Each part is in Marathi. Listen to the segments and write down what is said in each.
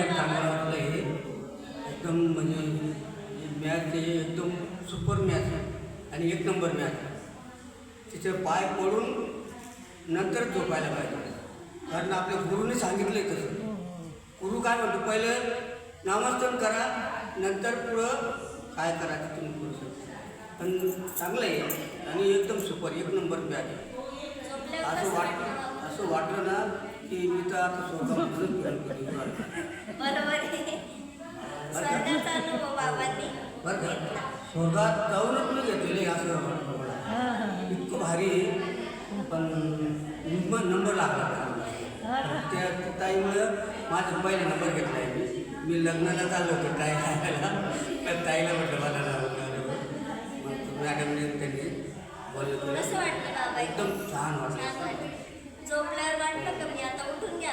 एक चांगला लागला हे एकदम म्हणजे मॅच हे एकदम सुपर मॅच आहे. आणि एक नंबर मॅच आहे. तिचे पाय पडून नंतर झोपायला पाहिजे. कारण आपल्या गुरुने आहे तसं. गुरु काय म्हणतो? पहिलं नामस्मरण करा नंतर पुढं काय करा तुम्ही करू शकता. पण चांगलं आहे. आणि एकदम सुपर एक नंबर मॅच आहे. असं वाट असं वाटलं ना की मी तर आता स्वतः बरोबर आहे. स्वर्गाचा अनुभव बाबांनी बरं का? स्वर्गात जाऊनच मी घेतलेले असं इतकं भारी आहे. पण नंबर नंबर लागला त्या त्या ताईमुळं माझा पहिला नंबर घेतला आहे मी. मी लग्नाला चाललो होतो ताई खायला तर ताईला म्हटलं मला नाव मग मॅडमने त्यांनी बोलले तुला एकदम छान वाटलं. वाटतं झोपल्यावर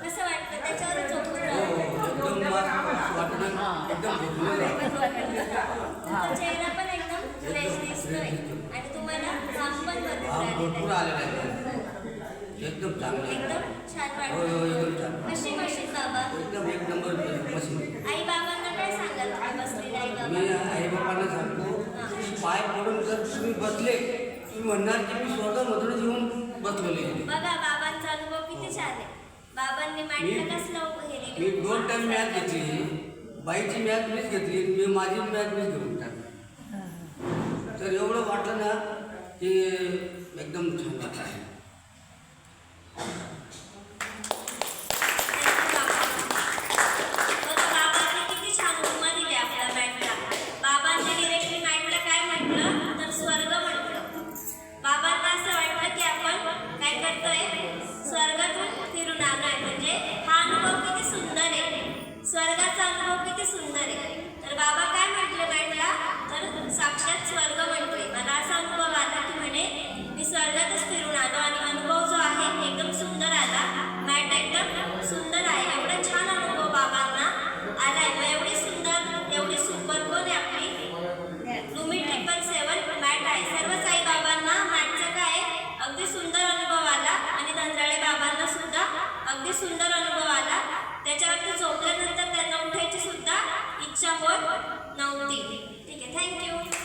कसं वाटतं? त्याच्यावर झोपून हो. एकदम चेहरा पण फ्रेश दिसतोय. आणि तुम्हाला पण भरपूर एकदम छान वाटतं मशीन बाबा? मशीन आई बाबांना काय सांगाल? तुम्ही बसलेले आई मी बाबा आई बाबांना सांगतो पाय पडून जर तुम्ही बसले तुम्ही म्हणणार की मी स्वर्गामधूनच येऊन बसलेले. बघा बाबांचा अनुभव किती छान आहे. बाबांनी मांडलं कसलं हे मी दिलं. दोन टाइम मॅच घेतली. बाईची मॅच मीच घेतली. मी माझी मॅच मीच घेऊन टाकली. तर एवढं वाटलं ना की एकदम अनुभव किती सुंदर आहे. तर बाबा काय म्हटले मॅटला तर साक्षात स्वर्ग म्हणतोय. मला असा अनुभव आला की म्हणे मी स्वर्गातच फिरून आलो आणि अनुभव जो आहे एकदम सुंदर आला. मॅट एकदम सुंदर आहे. एवढा छान अनुभव बाबांना आलाय मग एवढी सुंदर एवढी सुपर कोण आहे आपली? लुमी ट्रिपल सेवन मॅट आहे. सर्व साई बाबांना मॅटचा काय अगदी सुंदर अनुभव आला. आणि धनराळे बाबांना सुद्धा अगदी सुंदर अनुभव आला. त्याच्यावरती झोपल्यानंतर नंबर नव्वती ठीक आहे थँक्यू